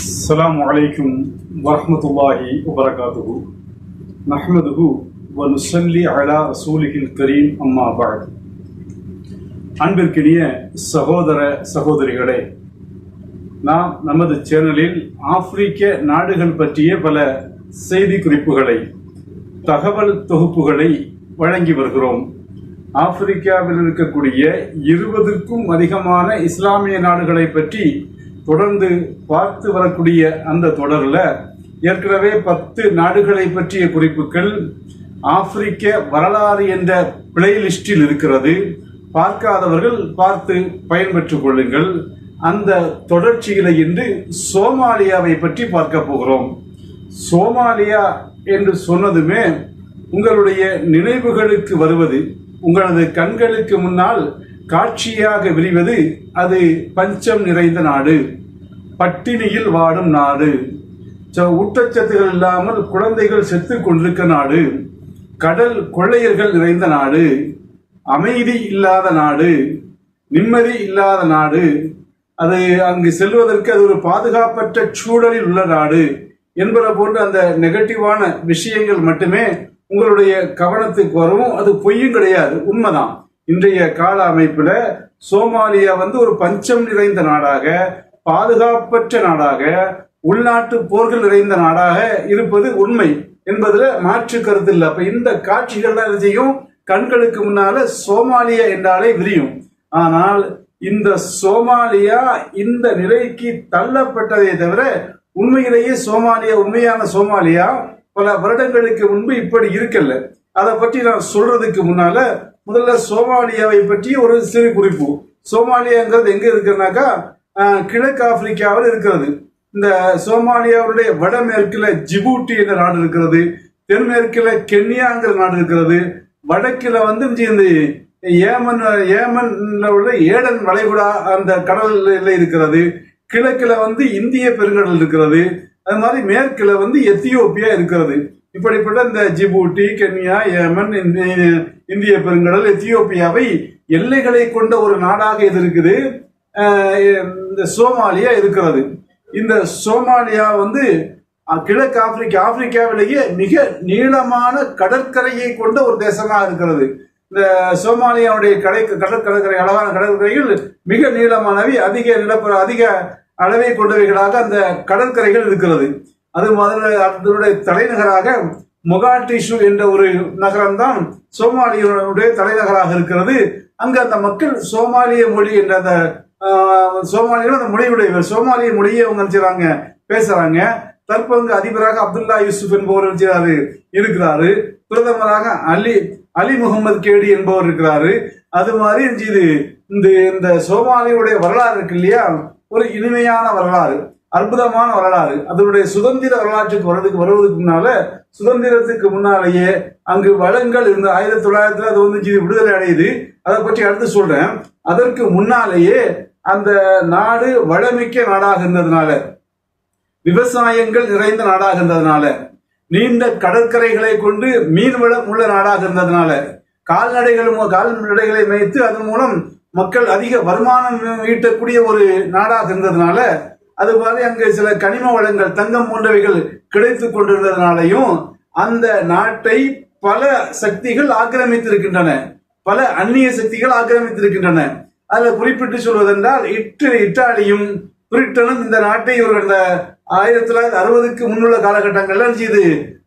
السلام عليكم ورحمة الله وبركاته نحمده ونصلي على رسوله الكريم أما بعد அன்பிற்கினிய சகோதர சகோதரிகளே நாம் நமது சேனலில் ஆப்பிரிக்க நாடுகள் பற்றிய பல செய்தி குறிப்புகளை தகவல் தொகுப்புகளை வழங்கி வருகிறோம் ஆப்பிரிக்காவில் இருக்கக்கூடிய இருபதுக்கும் அதிகமான இஸ்லாமிய நாடுகளை பற்றி தொடர்ந்து பார்த்து வரக்கூடிய அந்த தொடரில் ஏற்கனவே பத்து நாடுகளை பற்றிய குறிப்புகள் ஆப்பிரிக்க வரலாறு என்ற பிளேலிஸ்டில் இருக்கிறது. பார்க்காதவர்கள் பார்த்து பயன்பெற்றுக் கொள்ளுங்கள். அந்த தொடர்ச்சியில இன்று சோமாலியாவை பற்றி பார்க்க போகிறோம். சோமாலியா என்று சொன்னதுமே உங்களுடைய நினைவுகளுக்கு வருவது உங்களது கண்களுக்கு முன்னால் காட்சியாக விரிவது அது பஞ்சம் நிறைந்த நாடு. பட்டினியில் வாடும் நாடு. ஊட்டச்சத்துகள் இல்லாமல் குழந்தைகள் செத்து கொண்டிருக்க நாடு. கடல் கொள்ளையர்கள் நிறைந்த நாடு. அமைதி இல்லாத நாடு. நிம்மதி இல்லாத நாடு. அது அங்கு செல்வதற்கு அது ஒரு பாதுகாப்பற்ற சூழலில் உள்ள நாடு என்பதை போன்ற அந்த நெகட்டிவான விஷயங்கள் மட்டுமே உங்களுடைய கவனத்துக்கு வரும் அது பொய்யும் கிடையாது. உண்மைதான். இன்றைய கால அமைப்புல சோமாலியா வந்து ஒரு பஞ்சம் நிறைந்த நாடாக பாதுகாப்பற்ற நாடாக உள்நாட்டு போர்கள் நிறைந்த நாடாக இருப்பது உண்மை என்பதுல மாற்று கருத்து இல்லை. அப்ப இந்த காட்சிகள் என்ன செய்யும்? கண்களுக்கு முன்னால சோமாலியா என்றாலே விரியும். ஆனால் இந்த சோமாலியா இந்த நிலைக்கு தள்ளப்பட்டதை தவிர உண்மையிலேயே சோமாலியா உண்மையான சோமாலியா பல வருடங்களுக்கு முன்பு இப்படி இருக்கல அதை பற்றி நான் சொல்றதுக்கு முன்னால முதல்ல சோமாலியாவை பற்றி ஒரு சிறு குறிப்பு. சோமாலியாங்கிறது எங்க இருக்குன்னாக்கா கிழக்கு ஆப்பிரிக்காவில் இருக்கிறது. இந்த சோமாலியாவுடைய வடமேற்குல ஜிபூட்டி என்ற நாடு இருக்கிறது. தென்மேற்குல கென்யாங்கிற நாடு இருக்கிறது. வடக்கில் வந்து இந்த ஏமன் ஏமன்ல உள்ள ஏடன் வளைகுடா அந்த கடல்ல இருக்கிறது. கிழக்கில் வந்து இந்திய பெருங்கடல் இருக்கிறது. அது மாதிரி மேற்குல வந்து எத்தியோப்பியா இருக்கிறது. இப்படிப்பட்ட இந்த ஜிபூட்டி கென்யா ஏமன் இந்திய- பெருங்கடல் எத்தியோப்பியாவை எல்லைகளை கொண்ட ஒரு நாடாக இது இருக்குது. இந்த சோமாலியா இருக்கிறது. இந்த சோமாலியா வந்து கிழக்கு ஆப்பிரிக்கா ஆப்பிரிக்காவிலேயே மிக நீளமான கடற்கரையை கொண்ட ஒரு தேசமாக இருக்கிறது. இந்த சோமாலியாவுடைய கடை கடற்கரை அழகான கடற்கரைகள் மிக நீளமானவை அதிக நிலப்பர அதிக அளவை கொண்டவைகளாக அந்த கடற்கரைகள் இருக்கிறது. அது மாதிரி அதனுடைய தலைநகராக மொகாட்டிஷு என்ற ஒரு நகரம்தான் சோமாலியனுடைய தலைநகராக இருக்கிறது. அங்கு அந்த மக்கள் சோமாலிய மொழி என்ற அந்த சோமாலியில் அந்த மொழியுடையவர் சோமாலிய மொழியை அவங்க நினைச்சாங்க பேசுறாங்க. தற்பங்கு அதிபராக அப்துல்லா யூசுப் என்பவர் நினைச்சாரு இருக்கிறாரு. பிரதமராக அலி அலி முகமது கேடி என்பவர் இருக்கிறாரு. அது மாதிரி இது இந்த இந்த சோமாலியுடைய வரலாறு இருக்கு இல்லையா? ஒரு இனிமையான வரலாறு அற்புதமான வரலாறு. அதனுடைய சுதந்திர வரலாற்றுக்கு வர்றதுக்கு வருவதற்கு முன்னால சுதந்திரத்துக்கு முன்னாலேயே அங்கு வளங்கள் இருந்த ஆயிரத்தி தொள்ளாயிரத்துல அது வந்து விடுதலை அடையுது. அதை பற்றி அடுத்து சொல்றேன். அதற்கு முன்னாலேயே அந்த நாடு வளமிக்க நாடாக இருந்ததுனால விவசாயங்கள் நிறைந்த நாடாக இருந்ததுனால நீண்ட கடற்கரைகளை கொண்டு மீன் வளம் உள்ள நாடாக இருந்ததுனால கால்நடைகள் கால்நடைகளை மேய்த்து அதன் மூலம் மக்கள் அதிக வருமானம் ஈட்டக்கூடிய ஒரு நாடாக இருந்ததுனால அது மாதிரி அங்கு சில கனிம வளங்கள் தங்கம் போன்றவைகள் கிடைத்து கொண்டிருந்ததுனாலையும் அந்த நாட்டை பல சக்திகள் ஆக்கிரமித்திருக்கின்றன. பல அந்நிய சக்திகள் ஆக்கிரமித்திருக்கின்றன. அதுல குறிப்பிட்டு சொல்வதென்றால் இட்டு இத்தாலியும் பிரிட்டனும் இந்த நாட்டை இவர்கள் இந்த ஆயிரத்தி தொள்ளாயிரத்தி அறுபதுக்கு முன்னுள்ள காலகட்டங்கள்ல செய்து?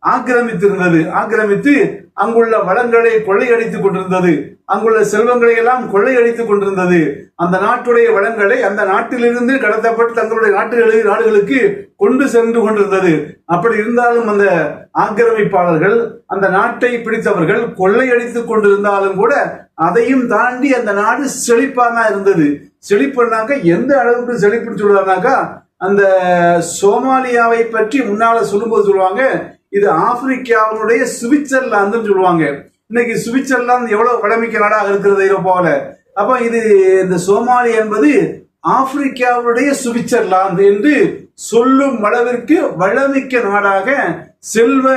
ஆக்கிரமித்திருந்தது. ஆக்கிரமித்து அங்குள்ள வளங்களை கொள்ளையடித்துக் கொண்டிருந்தது. அங்குள்ள செல்வங்களை எல்லாம் கொள்ளையடித்துக் கொண்டிருந்தது. அந்த நாட்டுடைய வளங்களை அந்த நாட்டிலிருந்து கடத்தப்பட்டு தங்களுடைய நாட்டு நாடுகளுக்கு கொண்டு சென்று கொண்டிருந்தது. அப்படி இருந்தாலும் அந்த ஆக்கிரமிப்பாளர்கள் அந்த நாட்டை பிடித்தவர்கள் கொள்ளையடித்துக் கொண்டிருந்தாலும் கூட அதையும் தாண்டி அந்த நாடு செழிப்பாக இருந்தது. செழிப்புனாக்க எந்த அளவுக்கு செழிப்புன்னு சொல்லுவாருனாக்கா அந்த சோமாலியாவை பற்றி முன்னால சொல்லும்போது சொல்லுவாங்க இது ஆப்பிரிக்காவுடைய சுவிட்சர்லாந்துன்னு சொல்லுவாங்க. இன்னைக்கு சுவிட்சர்லாந்து எவ்வளவு வளமிக்க நாடாக இருக்கிறது ஐரோப்பாவில்? அப்ப இது இந்த சோமாலி என்பது ஆப்பிரிக்காவுடைய சுவிட்சர்லாந்து என்று சொல்லும் அளவிற்கு வளமிக்க நாடாக செல்வ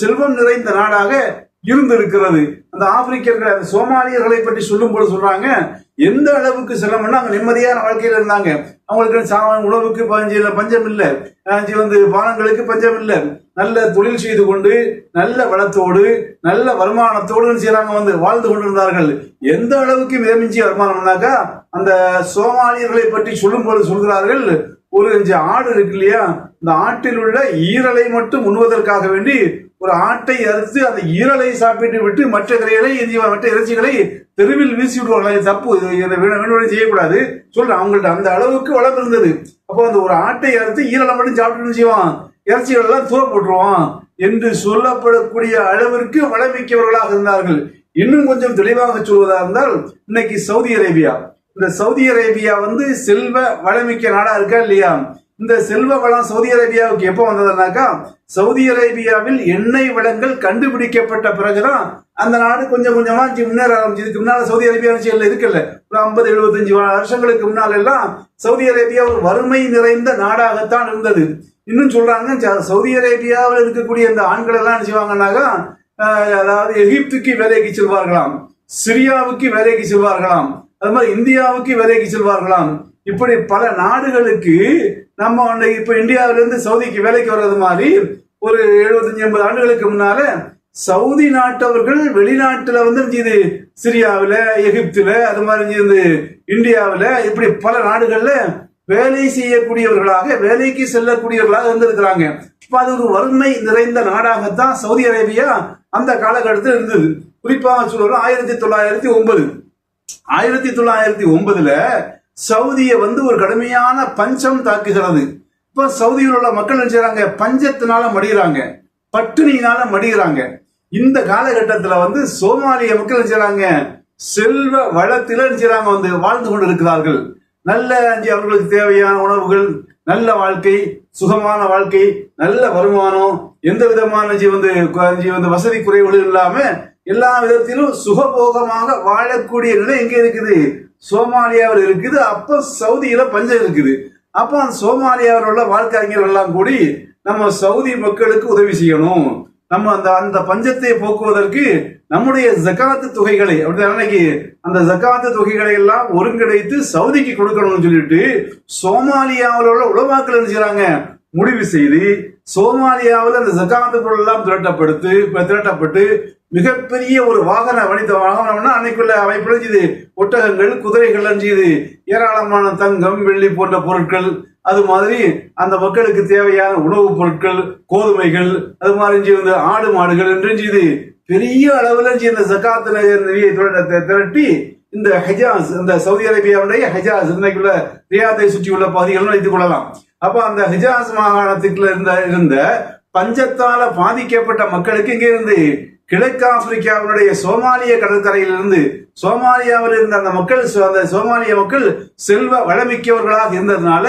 செல்வம் நிறைந்த நாடாக இருந்திருக்கிறது. அந்த ஆப்பிரிக்கர்கள் அந்த சோமாலியர்களை பற்றி சொல்லும் போது சொல்றாங்க எந்த அளவுக்கு செல்லம்னா அங்க நிம்மதியான வாழ்க்கையில இருந்தாங்க. அவங்களுக்கு உணவுக்கு பஞ்சம் பஞ்சம் இல்லை. வந்து பானங்களுக்கு பஞ்சம் இல்லை. நல்ல தொழில் செய்து கொண்டு நல்ல வளத்தோடு நல்ல வருமானத்தோடு செய்யறாங்க வந்து வாழ்ந்து கொண்டிருந்தார்கள். எந்த அளவுக்கு மிதமிஞ்சிய வருமானம்னாக்கா அந்த சோமாலியர்களை பற்றி சொல்லும்போது சொல்கிறார்கள் ஒரு அஞ்சு ஆடு இருக்கு இல்லையா? இந்த ஆட்டில் உள்ள ஈரலை மட்டும் உண்ணுவதற்காக வேண்டி ஒரு ஆட்டை அறுத்து அந்த ஈரலை சாப்பிட்டு விட்டு மற்ற கரைகளை மற்ற இறைச்சிகளை தெருவில் வீசி விடுவாங்களே தப்பு இதை வேணும் வேணும் செய்யக்கூடாது. சொல்றேன் அவங்கள்ட்ட அந்த அளவுக்கு வளம் இருந்தது அப்போ அந்த ஒரு ஆட்டை அறுத்து ஈரலை மட்டும் சாப்பிட்டு செய்வான்? இறைச்சிகளெல்லாம் தூர போட்டுருவோம் என்று சொல்லப்படக்கூடிய அளவிற்கு வளமிக்கவர்களாக இருந்தார்கள். இன்னும் கொஞ்சம் தெளிவாக சொல்வதாக இருந்தால் இன்னைக்கு சவுதி அரேபியா. இந்த சவுதி அரேபியா வந்து செல்வ வளமிக்க நாடா இருக்கா இல்லையா? இந்த செல்வ வளம் சவுதி அரேபியாவுக்கு எப்போ வந்ததுனாக்கா சவுதி அரேபியாவில் எண்ணெய் வளங்கள் கண்டுபிடிக்கப்பட்ட பிறகுதான் அந்த நாடு கொஞ்சம் கொஞ்சமா முன்னேற ஆரம்பிச்சு இதுக்கு முன்னால சவுதி அரேபியா விஷயம்ல இருக்குல்ல ஒரு ஐம்பது எழுபத்தஞ்சு வருஷங்களுக்கு முன்னால் எல்லாம் சவுதி அரேபியா ஒரு வறுமை நிறைந்த நாடாகத்தான் இருந்தது. இன்னும் சொல்றாங்க சவுதி அரேபியாவில் இருக்கக்கூடிய இந்த ஆண்கள் எல்லாம் செய்வாங்கன்னாக்கா அதாவது எகிப்துக்கு வேலைக்கு செல்வார்களாம் சிரியாவுக்கு வேலைக்கு செல்வார்களாம் அது மாதிரி இந்தியாவுக்கு வேலைக்கு செல்வார்களாம். இப்படி பல நாடுகளுக்கு நம்ம வந்து இப்ப இந்தியாவிலிருந்து சவுதிக்கு வேலைக்கு வர்றது மாதிரி ஒரு எழுபத்தஞ்சு எண்பது ஆண்டுகளுக்கு முன்னால சவுதி நாட்டவர்கள் வெளிநாட்டுல வந்து இது சிரியாவில் எகிப்துல அது மாதிரி இருந்து இப்படி பல நாடுகள்ல வேலை செய்யக்கூடியவர்களாக வேலைக்கு செல்லக்கூடியவர்களாக இருந்திருக்கிறாங்க. இப்ப அது ஒரு வறுமை நிறைந்த நாடாகத்தான் சவுதி அரேபியா அந்த காலகட்டத்தில் இருந்தது. குறிப்பாக சொல்றோம் ஆயிரத்தி தொள்ளாயிரத்தி ஒன்பது. ஆயிரத்தி தொள்ளாயிரத்தி ஒன்பதுல சவுதியை வந்து ஒரு கடுமையான பஞ்சம் தாக்குகிறது. இப்ப சவுதியில் உள்ள மக்கள் என்ன செய்றாங்க பஞ்சத்தினால மடிகிறாங்க. பட்டினியினால மடிகிறாங்க. இந்த காலகட்டத்துல வந்து சோமாலிய மக்கள் என்ன செல்வ வளத்தில என்ன செய்றாங்க வந்து வாழ்ந்து கொண்டு இருக்கிறார்கள் நல்ல அஞ்சு அவர்களுக்கு தேவையான உணவுகள் நல்ல வாழ்க்கை சுகமான வாழ்க்கை நல்ல வருமானம் எந்த விதமான ஜி வந்து வந்து வசதி குறைவுகள் இல்லாம எல்லா விதத்திலும் சுகபோகமாக வாழக்கூடிய நிலை எங்க இருக்குது. சோமாலியாவில் இருக்குது அப்ப சவுதியில பஞ்சம் இருக்குது. அப்போ அந்த சோமாலியாவில் உள்ள வாழ்க்கை அறிஞர்கள் எல்லாம் கூடி நம்ம சவுதி மக்களுக்கு உதவி செய்யணும். நம்ம அந்த அந்த பஞ்சத்தை போக்குவதற்கு நம்முடைய ஜக்காத்து தொகைகளை அன்னைக்கு அந்த ஜக்காத்து தொகைகளை எல்லாம் ஒருங்கிணைத்து சவுதிக்கு கொடுக்கணும்னு சொல்லிட்டு சோமாலியாவில் உள்ள உலமாக்கள் என்ன முடிவு செய்து சோமாலியாவில் அந்த ஜக்காத்து பொருள் எல்லாம் திரட்டப்படுத்து திரட்டப்பட்டு மிகப்பெரிய ஒரு வாகன வணிக வாகனம்னா அன்னைக்குள்ள அமைப்புல செய்து ஒட்டகங்கள் குதிரைகள் செய்து ஏராளமான தங்கம் வெள்ளி போன்ற பொருட்கள் அது மாதிரி அந்த மக்களுக்கு தேவையான உணவுப் பொருட்கள் கோதுமைகள் அது மாதிரி இஞ்சி வந்து ஆடு மாடுகள் என்று இது பெரிய அளவில் இந்த ஜக்காத்து நிதியை திரட்டி இந்த ஹஜாஸ் இந்த சவுதி அரேபியாவுடைய ஹஜாஸ் இன்னைக்குள்ள ரியாதை சுற்றியுள்ள பகுதிகள் வைத்துக் கொள்ளலாம். அப்ப அந்த ஹிஜாஸ் மாகாணத்துக்குள்ள இருந்த இருந்த பஞ்சத்தால பாதிக்கப்பட்ட மக்களுக்கு இங்கே இருந்து கிழக்கு ஆப்பிரிக்காவினுடைய சோமாலிய கடற்கரையிலிருந்து சோமாலியாவில் இருந்த அந்த மக்கள் அந்த சோமாலிய மக்கள் செல்வ வளமிக்கவர்களாக இருந்ததுனால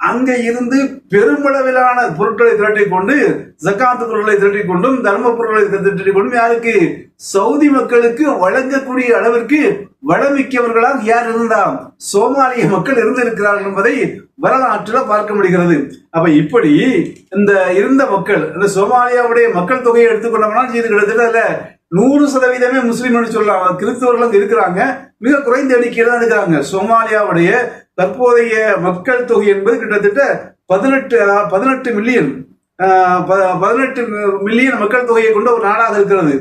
அங்க இருந்து பெருமளவிலான பொருட்களை திரட்டிக் கொண்டு ஜக்காத்து பொருட்களை திரட்டிக் கொண்டும் தர்ம பொருட்களை திரட்டிக் கொண்டும் யாருக்கு? சவுதி மக்களுக்கு வழங்கக்கூடிய அளவிற்கு வளமிக்கவர்களாக யார் இருந்தால் சோமாலிய மக்கள் இருந்திருக்கிறார்கள் என்பதை வரலாற்றில் பார்க்க முடிகிறது. அப்ப இப்படி இந்த இருந்த மக்கள் இந்த சோமாலியாவுடைய மக்கள் தொகையை எடுத்துக்கொண்டோம்னா இது கிட்டத்தட்ட நூறு சதவீதமே முஸ்லீம்னு சொல்லலாம். கிறிஸ்தவர்களும் அங்க இருக்கிறாங்க. மிக குறைந்த எண்ணிக்கையில் தான் இருக்கிறாங்க. சோமாலியாவுடைய தற்போதைய மக்கள் தொகை என்பது கிட்டத்தட்ட பதினெட்டு பதினெட்டு மில்லியன் பதினெட்டு மில்லியன் மக்கள் தொகையை கொண்ட ஒரு நாடாக இருக்கிறது.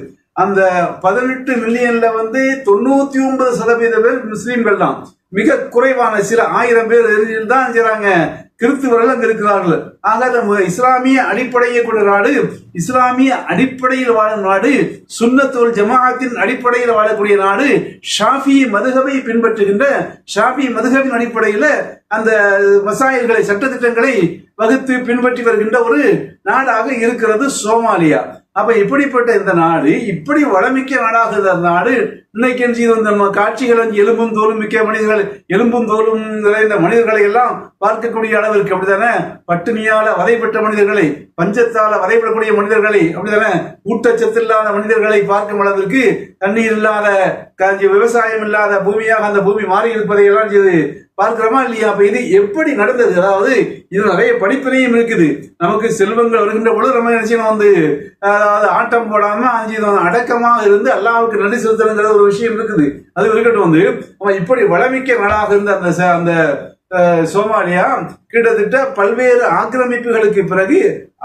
அந்த பதினெட்டு மில்லியன்ல வந்து தொண்ணூத்தி ஒன்பது சதவீத பேர் முஸ்லீம்கள் தான். மிக குறைவான சில ஆயிரம் பேர் தான் செய்யறாங்க கிறிஸ்துவர்கள் அங்கு இருக்கிறார்கள். ஆக இஸ்லாமிய அடிப்படையை கொண்ட நாடு இஸ்லாமிய அடிப்படையில் வாழும் நாடு சுன்னத்துல் ஜமாஅத்தின் அடிப்படையில் வாழக்கூடிய நாடு ஷாஃபி மதுகவை பின்பற்றுகின்ற ஷாஃபி மதுகவின் அடிப்படையில் அந்த மசாயல்களை சட்டத்திட்டங்களை வகுத்து பின்பற்றி வருகின்ற ஒரு நாடாக இருக்கிறது சோமாலியா. அப்ப இப்படிப்பட்ட இந்த நாடு இப்படி வளமிக்க நாடாக இருந்த நாடு இன்னைக்கு என்ன செய்து வந்த நம்ம காட்சிகள் வந்து எலும்பும் தோலும் மிக்க மனிதர்கள் எலும்பும் தோலும் நிறைந்த மனிதர்களை எல்லாம் பார்க்கக்கூடிய அளவிற்கு அப்படித்தானே? பட்டினியால வதைப்பட்ட மனிதர்களை பஞ்சத்தால வதைப்படக்கூடிய மனிதர்களை அப்படித்தானே? ஊட்டச்சத்து இல்லாத மனிதர்களை பார்க்கும் அளவிற்கு தண்ணீர் இல்லாத விவசாயம் இல்லாத பூமியாக அந்த பூமி மாறி இருப்பதை எல்லாம் செய்து பார்க்கிறோமா இல்லையா? அப்ப இது எப்படி நடந்தது? அதாவது இது நிறைய படிப்பினையும் இருக்குது. நமக்கு செல்வங்கள் வருகின்ற பொழுது நம்ம நினைச்சு வந்து அதாவது ஆட்டம் போடாம அஞ்சு அடக்கமாக இருந்து அல்லாவுக்கு நன்றி செலுத்தணுங்கிற ஒரு விஷயம் இருக்குது. அது இருக்கட்டும் வந்து அவன் இப்படி வளமிக்க நாடாக இருந்த அந்த அந்த சோமாலியா கிட்டத்தட்ட பல்வேறு ஆக்கிரமிப்புகளுக்கு பிறகு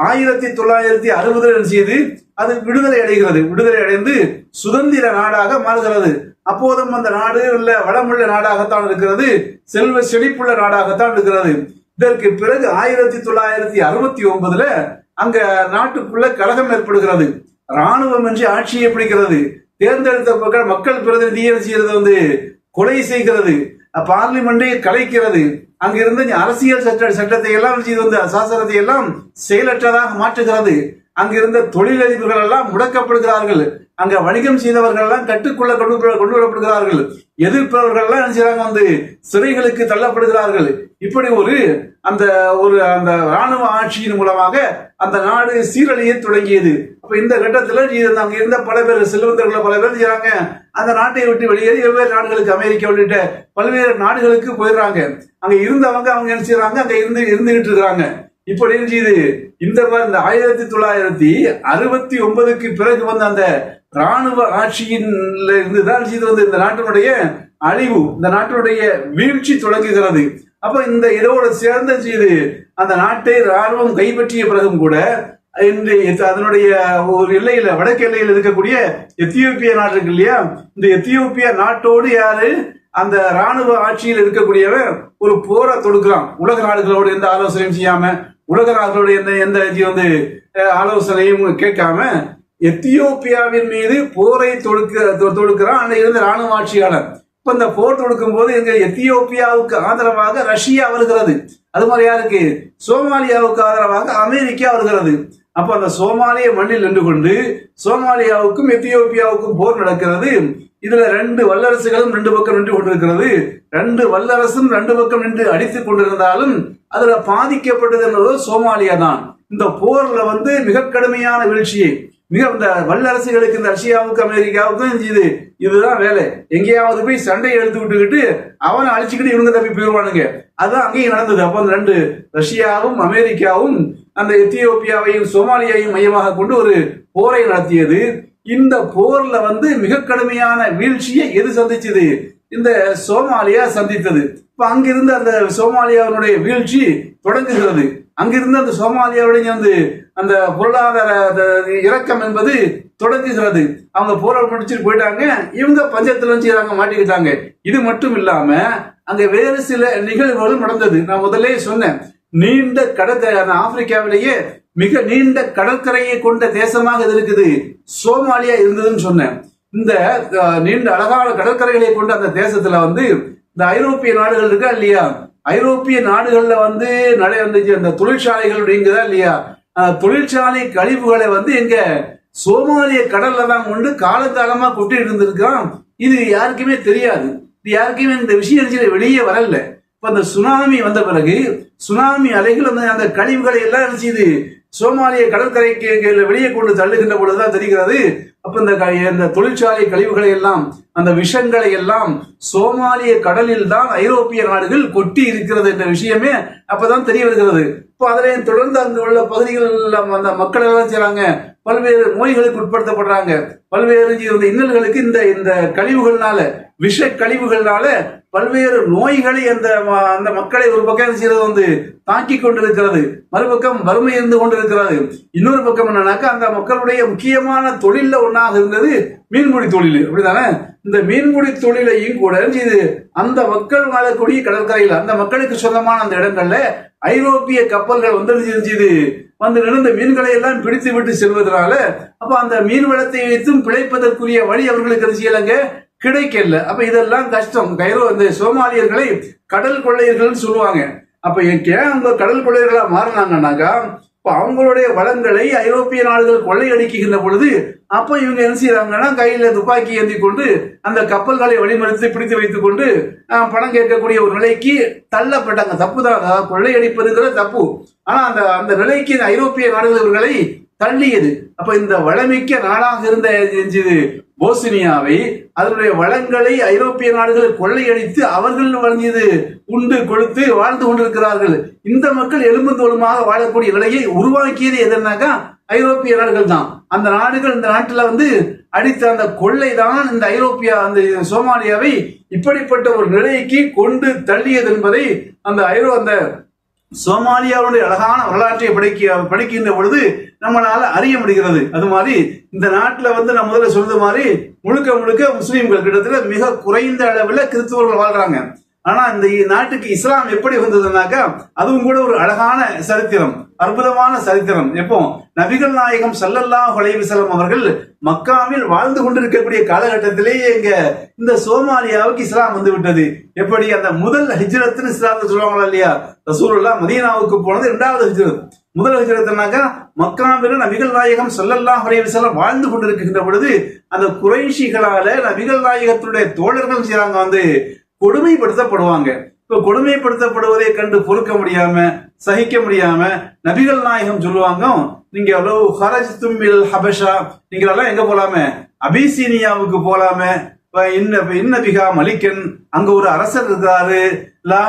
ஆயிரத்தி தொள்ளாயிரத்தி அறுபதுல என்ன செய்யுது அது விடுதலை அடைகிறது. விடுதலை அடைந்து சுதந்திர நாடாக மாறுகிறது. அப்போதும் அந்த நாடு உள்ள வளமுள்ள நாடாகத்தான் இருக்கிறது. செல்வ செழிப்புள்ள நாடாகத்தான் இருக்கிறது. இதற்கு பிறகு ஆயிரத்தி தொள்ளாயிரத்தி அறுபத்தி ஒன்பதுல அங்க நாட்டுக்குள்ள கழகம் ஏற்படுகிறது. ராணுவம் என்று ஆட்சியை பிடிக்கிறது. தேர்ந்தெடுத்த மக்கள் மக்கள் பிரதிநிதியை செய்யறது வந்து கொலை செய்கிறது பார்லிமெண்டை கலைக்கிறது. அங்கிருந்து அரசியல் சட்ட சட்டத்தை எல்லாம் செய்து வந்து சாசனத்தை எல்லாம் செயலற்றதாக மாற்றுகிறது. அங்கிருந்த தொழிலதிபர்கள் எல்லாம் முடக்கப்படுகிறார்கள். அங்க வணிகம் செய்தவர்கள் எல்லாம் கட்டுக்குள்ள கொண்டு கொண்டு வரப்படுகிறார்கள். எதிர்ப்பவர்கள் எல்லாம் என்ன செய்றாங்க? வந்து சிறைகளுக்கு தள்ளப்படுகிறார்கள். இப்படி ஒரு அந்த ஒரு அந்த ராணுவ ஆட்சியின் மூலமாக அந்த நாடு சீரழிய தொடங்கியது. அப்ப இந்த கட்டத்துல அங்க இருந்த பல பேர் செல்வந்தர்கள் பல பேர் செய்யறாங்க அந்த நாட்டை விட்டு வெளியேறி வெவ்வேறு நாடுகளுக்கு அமெரிக்கா உள்ளிட்ட பல்வேறு நாடுகளுக்கு போயிடுறாங்க. அங்க இருந்தவங்க அவங்க என்ன செய்யறாங்க அங்க இருந்து இருந்துகிட்டு இருக்கிறாங்க. இப்படி என்ன செய்யுது இந்த இந்த ஆயிரத்தி தொள்ளாயிரத்தி அறுபத்தி ஒன்பதுக்கு பிறகு வந்த அந்த ராணுவ ஆட்சியின் இருந்துதான் செய்து வந்து இந்த நாட்டினுடைய அழிவு இந்த நாட்டினுடைய வீழ்ச்சி தொடங்குகிறது. அப்ப இந்த இதோட சேர்ந்த செய்து அந்த நாட்டை ராணுவம் கைப்பற்றிய பிறகும் கூட இன்று அதனுடைய ஒரு எல்லையில வடக்கு எல்லையில் இருக்கக்கூடிய எத்தியோப்பிய நாடு இருக்கு இல்லையா? இந்த எத்தியோப்பிய நாட்டோடு யாரு? அந்த ராணுவ ஆட்சியில் இருக்கக்கூடியவன் ஒரு போரை தொடுக்கிறான். உலக நாடுகளோடு எந்த ஆலோசனையும் செய்யாம உலக நாடுகளோட எந்த எந்த இது வந்து ஆலோசனையும் கேட்காம எத்தியோப்பியாவின் மீது போரை தொடுக்க தொ- தொடுக்கிறான். அங்க இருந்து ராணுவ ஆட்சியாளர். இப்ப இந்த போர் தொடுக்கும் போது எங்க எத்தியோப்பியாவுக்கு ஆதரவாக ரஷ்யா வருகிறது. அது மாதிரி யாருக்கு? சோமாலியாவுக்கு ஆதரவாக அமெரிக்கா வருகிறது. அப்ப அந்த சோமாலிய மண்ணில் நின்று கொண்டு சோமாலியாவுக்கும் எத்தியோப்பியாவுக்கும் போர் நடக்கிறது. இதுல ரெண்டு வல்லரசுகளும் ரெண்டு பக்கம் நின்று கொண்டிருக்கிறது. ரெண்டு வல்லரசும் ரெண்டு பக்கம் நின்று அடித்துக் கொண்டிருந்தாலும் அதுல பாதிக்கப்பட்டது என்பது சோமாலியா தான் இந்த போர்ல வந்து மிக கடுமையான வீழ்ச்சியை. மிக இந்த வல்லரசுகளுக்கு இந்த ரஷ்யாவுக்கும் அமெரிக்காவுக்கும் இது இதுதான் வேலை. எங்கேயாவது போய் சண்டையை எடுத்து விட்டுக்கிட்டு அவனை அழிச்சுக்கிட்டு இவங்க தப்பி போயிடுவானுங்க. அதுதான் அங்கேயும் நடந்தது. அப்போ அந்த ரெண்டு ரஷ்யாவும் அமெரிக்காவும் அந்த எத்தியோப்பியாவையும் சோமாலியாவையும் மையமாக கொண்டு ஒரு போரை நடத்தியது. இந்த போர்ல வந்து மிக கடுமையான வீழ்ச்சியை எது சந்திச்சது? இந்த சோமாலியா சந்தித்தது. இப்ப அங்கிருந்து அந்த சோமாலியாவினுடைய வீழ்ச்சி தொடங்குகிறது. அங்கிருந்து அந்த சோமாலியாவுடைய வந்து அந்த பொருளாதார அந்த இறக்கம் என்பது தொடங்குகிறது அவங்க போரை முடிச்சுட்டு போயிட்டாங்க. இவங்க பஞ்சத்துல செய்யறாங்க மாட்டிக்கிட்டாங்க. இது மட்டும் இல்லாம அங்க வேறு சில நிகழ்வுகளும் நடந்தது. நான் முதல்ல சொன்னேன். நீண்ட கடற்கரை அந்த ஆப்பிரிக்காவிலேயே மிக நீண்ட கடற்கரையை கொண்ட தேசமாக இது இருக்குது. சோமாலியா இருந்ததுன்னு சொன்னேன். இந்த நீண்ட அழகான கடற்கரைகளை கொண்ட அந்த தேசத்துல வந்து இந்த ஐரோப்பிய நாடுகள் இருக்கா இல்லையா? ஐரோப்பிய நாடுகளில் வந்து நடை வந்துச்சு அந்த தொழிற்சாலைகள் அப்படிங்கிறதா இல்லையா? தொழிற்சாலை கழிவுகளை வந்து எங்க சோமாலிய கடல்ல தான் கொண்டு காலத்தாலமா கொட்டி இருந்திருக்கான். இது யாருக்குமே தெரியாது. இது யாருக்குமே இந்த விஷயம் வெளியே வரல. இப்ப அந்த சுனாமி வந்த பிறகு சுனாமி அலைகள் அந்த அந்த கழிவுகளை எல்லாம் என்ன இது சோமாலிய கடற்கரைக்கு வெளியே கொண்டு தள்ளுகின்ற பொழுதுதான் தெரிகிறது அப்ப இந்த க- இந்த தொழிற்சாலை கழிவுகளை எல்லாம் அந்த விஷங்களை எல்லாம் சோமாலிய கடலில் தான் ஐரோப்பிய நாடுகள் கொட்டி இருக்கிறது என்ற விஷயமே அப்பதான் தெரிய வருகிறது. இப்போ அதனை தொடர்ந்து அங்கு உள்ள பகுதிகளில் அந்த மக்கள் எல்லாம் செய்யறாங்க பல்வேறு நோய்களுக்கு உட்படுத்தப்படுறாங்க. பல்வேறு இந்த இன்னல்களுக்கு இந்த இந்த கழிவுகள்னால விஷ கழிவுகள்னால பல்வேறு நோய்களை அந்த ம- அந்த மக்களை ஒரு பக்கம் செய்யறது வந்து தாக்கி கொண்டிருக்கிறது. மறுபக்கம் வறுமை இருந்து கொண்டிருக்கிறது. இன்னொரு பக்கம் என்னன்னாக்கா அந்த மக்களுடைய முக்கியமான தொழில ஒன்றாக இருந்தது மீன்பிடி தொழில். அப்படிதானே இந்த மீன்பிடி தொழிலையும் கூட இது அந்த மக்கள் வாழக்கூடிய கடற்கரையில் அந்த மக்களுக்கு சொந்தமான அந்த இடங்கள்ல ஐரோப்பிய கப்பல்கள் வந்து இருந்துச்சு வந்து நிறந்த மீன்களை எல்லாம் பிடித்து விட்டு செல்வதனால அப்ப அந்த மீன் வளத்தை வைத்தும் பிழைப்பதற்குரிய வழி அவர்களுக்கு அது செய்யலங்க? கிடைக்கல. அப்ப இதெல்லாம் கஷ்டம். கைரோ இந்த சோமாலியர்களை கடல் கொள்ளையர்கள்னு சொல்லுவாங்க. அப்ப ஏன் அவங்க கடல் கொள்ளையர்களா மாறினாங்கன்னாக்கா இப்ப அவங்களுடைய வளங்களை ஐரோப்பிய நாடுகள் கொள்ளையடிக்கின்ற பொழுது அப்போ இவங்க என்ன செய்யறாங்கன்னா கையில துப்பாக்கி ஏந்தி கொண்டு அந்த கப்பல்களை வழிமறித்து பிடித்து வைத்துக் கொண்டு பணம் கேட்கக்கூடிய ஒரு நிலைக்கு தள்ளப்பட்டாங்க. தப்பு தான். கொள்ளையடிப்பதுங்கிற தப்பு. ஆனா அந்த அந்த நிலைக்கு இந்த ஐரோப்பிய நாடுகள் இவர்களை தள்ளியது. அப்ப இந்த வளமிக்க நாடாக இருந்த இது போஸ்னியாவை. அதனுடைய வளங்களை ஐரோப்பிய நாடுகள் கொள்ளையடித்து அவர்கள் வழங்கியது உண்டு கொடுத்து வாழ்ந்து கொண்டிருக்கிறார்கள். இந்த மக்கள் எலும்பு தோலுமாக வாழக்கூடிய நிலையை உருவாக்கியது எதுனாக்கா ஐரோப்பிய நாடுகள் தான். அந்த நாடுகள் இந்த நாட்டில் வந்து அடித்த அந்த கொள்ளை தான் இந்த ஐரோப்பியா அந்த சோமாலியாவை இப்படிப்பட்ட ஒரு நிலைக்கு கொண்டு தள்ளியது என்பதை அந்த ஐரோ அந்த சோமாலியாவுடைய அழகான வரலாற்றை படிக்க படிக்கின்ற பொழுது நம்மளால அறிய முடிகிறது. அது மாதிரி இந்த நாட்டில் வந்து நான் முதல்ல சொல்றது மாதிரி முழுக்க முழுக்க முஸ்லீம்கள் கிட்டத்தட்ட மிக குறைந்த அளவில் கிறிஸ்துவர்கள் வாழ்றாங்க. ஆனா இந்த நாட்டுக்கு இஸ்லாம் எப்படி வந்ததுனாக்கா அதுவும் கூட ஒரு அழகான சரித்திரம் அற்புதமான சரித்திரம். எப்போ? நபிகள் நாயகம் சல்லல்லாஹ் அலைவிசலம் அவர்கள் மக்காவில் வாழ்ந்து கொண்டிருக்கக்கூடிய காலகட்டத்திலேயே இங்க இந்த சோமாலியாவுக்கு இஸ்லாம் வந்து விட்டது. எப்படி? அந்த முதல் ஹிஜ்ரத்னு இஸ்லாத்த சொல்லுவாங்களா இல்லையா? ரசூலுல்லா மதீனாவுக்கு போனது இரண்டாவது ஹிஜ்ரத். முதல் ஹிஜ்ரத்னாக்கா மக்காவில் நபிகள் நாயகம் சல்லல்லாஹ் அலைவிசலம் வாழ்ந்து கொண்டிருக்கின்ற பொழுது அந்த குறைஷிகளால நபிகள் நாயகத்துடைய தோழர்கள் செய்யறாங்க வந்து கொடுமைப்படுத்தப்படுவாங்க. இப்ப கொடுமைப்படுத்தப்படுவதை கண்டு பொறுக்க முடியாம சகிக்க முடியாம நபிகள் நாயகம் சொல்லுவாங்க நீங்க அவ்வளவு ஹரஜ் தும்மில் ஹபஷா. நீங்களெல்லாம் எங்க போலாமே? அபிசீனியாவுக்கு போலாமே. இன்ன பிகா மலிக்கன். அங்க ஒரு அரசர் இருக்கிறாரு லா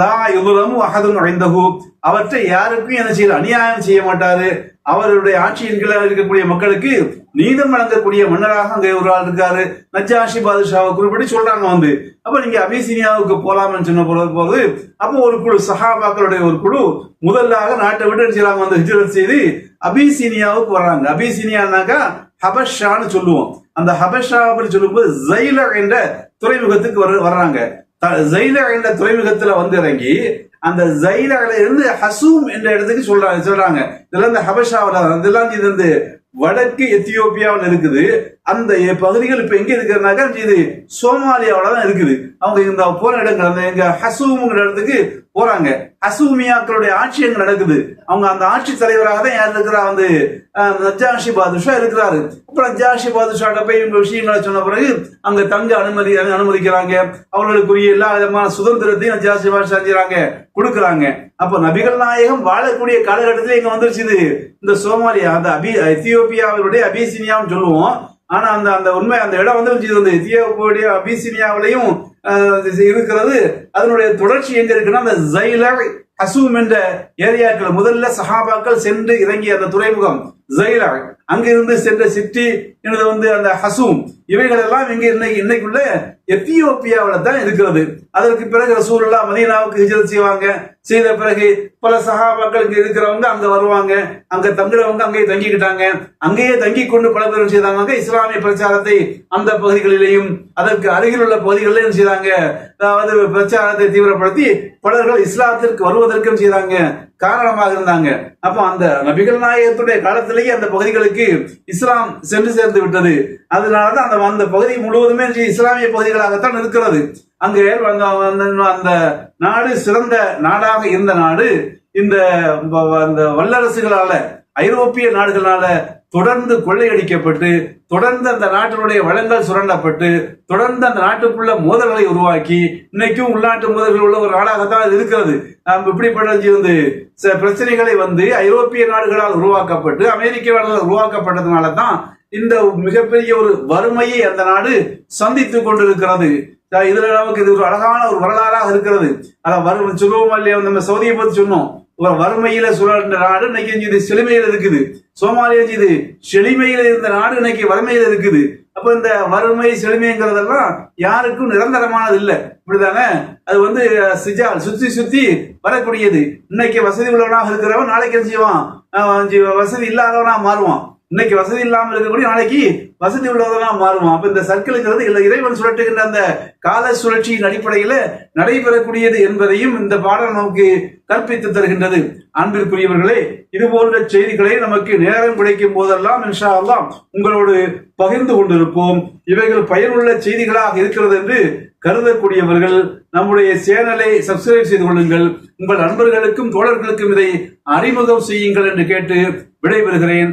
லா யுதுலமு அகதும் அடைந்தகு அவற்றை யாருக்கும் என்ன செய்ய அநியாயம் செய்ய மாட்டாரு. அவருடைய ஆட்சியின் கீழே இருக்கக்கூடிய மக்களுக்கு நீதம் வழங்கக்கூடிய மன்னராக அங்கே ஒரு ஆள் இருக்காரு. நஜாஷி பாதுஷாவை குறிப்பிட்டு சொல்றாங்க வந்து. அப்ப நீங்க அபிசீனியாவுக்கு போலாம்னு சொன்ன போது போது அப்போ ஒரு குழு சஹாபாக்களுடைய ஒரு குழு முதலாக நாட்டை விட்டு என்ன செய்யறாங்க வந்து ஹிஜரத் செய்து அபிசீனியாவுக்கு வர்றாங்க. அபிசீனியானாக்கா ஹபஷான்னு சொல்லுவோம். அந்த ஹபஷா அப்படின்னு சொல்லும்போது ஜைல என்ற துறைமுகத்துக்கு வர வர்றாங்க. ஜைல என்ற துறைமுகத்துல வந்து இறங்கி அந்த ஜைலால இருந்து ஹசூம் என்ற இடத்துக்கு சொல்றாங்க சொல்றாங்க. இதெல்லாம் இந்த ஹபஷாவில் இதெல்லாம் இது வந்து வடக்கு எத்தியோப்பியாவில் இருக்குது. அந்த பகுதிகள் இப்ப எங்க இருக்கிறதுனாக்கா இது சோமாலியாவில தான் இருக்குது. அவங்க இந்த போற இடங்கள் அந்த எங்க ஹசூமுங்கிற இடத்துக்கு போறாங்க. அசூமியாக்களுடைய ஆட்சி அங்க நடக்குது? அவங்க அந்த ஆட்சி தலைவராக தான் யார் இருக்கிறா? வந்து நஜாஷி பாதுஷா இருக்கிறாரு. அப்புறம் நஜாஷி பாதுஷாட்ட போய் இவங்க விஷயங்களை சொன்ன பிறகு அங்க தங்க அனுமதி அனுமதிக்கிறாங்க. அவர்களுக்குரிய எல்லா விதமான சுதந்திரத்தையும் நஜாஷி பாதுஷா செய்யறாங்க கொடுக்குறாங்க. அப்ப நபிகள் நாயகம் வாழக்கூடிய காலகட்டத்தில் இங்க வந்துருச்சு இந்த சோமாலியா அந்த அபி எத்தியோப்பியாவினுடைய அபிசினியான்னு சொல்லுவோம். ஆனா அந்த அந்த உண்மை அந்த இடம் வந்து வந்து எத்தியோப்பியா அபிசினியாவிலையும் இருக்கிறது. அதனுடைய தொடர்ச்சி எங்க இருக்குன்னா அந்த ஜைலர் ஹசூம் என்ற ஏரியாக்கள் முதல்ல சஹாபாக்கள் சென்று இறங்கிய அந்த துறைமுகம். ஜைலாக் அங்கிருந்து சென்ற சிட்டி எனது வந்து அந்த ஹசூம். இவைகள் எல்லாம் இங்கே இன்னைக்கு இன்னைக்குள்ள எத்தியோப்பியாவில் தான் இருக்கிறது. அதற்கு பிறகு ரசூல்லா மதீனாவுக்கு ஹிஜரத் செய்வாங்க. செய்த பிறகு பல சகாபாக்கள் இங்க இருக்கிறவங்க அங்க வருவாங்க. அங்க தங்குறவங்க அங்கேயே தங்கிக்கிட்டாங்க. அங்கேயே தங்கி கொண்டு பல பேரும் செய்தாங்க? இஸ்லாமிய பிரச்சாரத்தை அந்த பகுதிகளிலேயும் அதற்கு அருகில் உள்ள பகுதிகளிலும் செய்தாங்க? அதாவது பிரச்சாரத்தை தீவிரப்படுத்தி பலர்கள் இஸ்லாத்திற்கு வருவதற்கும் செய்தாங்க. காரணமாக இருந்தாங்க. அப்போ அந்த நபிகள் நாயகத்துடைய காலத்திலேயே அந்த பகுதிகளுக்கு இஸ்லாம் சென்று சேர்ந்து விட்டது. அதனாலதான் அந்த அந்த பகுதி முழுவதுமே இஸ்லாமிய பகுதிகளாகத்தான் இருக்கிறது. அங்கே அந்த நாடு சிறந்த நாடாக இருந்த நாடு இந்த அந்த வல்லரசுகளால ஐரோப்பிய நாடுகளால தொடர்ந்து கொள்ளையடிக்கப்பட்டு தொடர்ந்து அந்த நாட்டினுடைய வளங்கள் சுரண்டப்பட்டு தொடர்ந்து அந்த நாட்டுக்குள்ள மோதல்களை உருவாக்கி இன்னைக்கும் உள்நாட்டு மோதல்கள் உள்ள ஒரு நாடாகத்தான் அது இருக்கிறது. நாம் இப்படிப்பட்ட வந்து பிரச்சனைகளை வந்து ஐரோப்பிய நாடுகளால் உருவாக்கப்பட்டு அமெரிக்க நாடுகளால் உருவாக்கப்பட்டதுனால தான் இந்த மிகப்பெரிய ஒரு வறுமையை அந்த நாடு சந்தித்துக் கொண்டிருக்கிறது. இதுல நமக்கு இது ஒரு அழகான ஒரு வரலாறாக இருக்கிறது. அதான் வரும் சொல்லுவோம் இல்லையா? நம்ம சவுதியை பத்தி சொன்னோம். வறுமையில சுழன்ற நாடு இன்னைக்கு இது செழுமையில இருக்குது. சோமாலியா இது செழுமையில இருந்த நாடு இன்னைக்கு வறுமையில இருக்குது. அப்ப இந்த வறுமை செழுமைங்கிறதெல்லாம் யாருக்கும் நிரந்தரமானது இல்லை. இப்படிதானே? அது வந்து சிஜால் சுத்தி சுத்தி வரக்கூடியது. இன்னைக்கு வசதி உள்ளவனாக இருக்கிறவன் நாளைக்கு செய்வான்? வசதி இல்லாதவனா மாறுவான். இன்னைக்கு வசதி இல்லாமல் இருக்கக்கூடிய நாளைக்கு வசதி உள்ளதெல்லாம் மாறுமா? அப்ப இந்த சர்க்கிள்ங்கிறது இல்லை இறைவன் சுழற்றுகின்ற அந்த கால சுழற்சியின் அடிப்படையில நடைபெறக்கூடியது என்பதையும் இந்த பாடல் நமக்கு கற்பித்து தருகின்றது. அன்பிற்குரியவர்களே இது போன்ற செய்திகளை நமக்கு நேரம் கிடைக்கும் போதெல்லாம் இன்ஷா உங்களோடு பகிர்ந்து கொண்டிருப்போம். இவைகள் பயனுள்ள செய்திகளாக இருக்கிறது என்று கருதக்கூடியவர்கள் நம்முடைய சேனலை சப்ஸ்கிரைப் செய்து கொள்ளுங்கள். உங்கள் நண்பர்களுக்கும் தோழர்களுக்கும் இதை அறிமுகம் செய்யுங்கள் என்று கேட்டு விடைபெறுகிறேன்.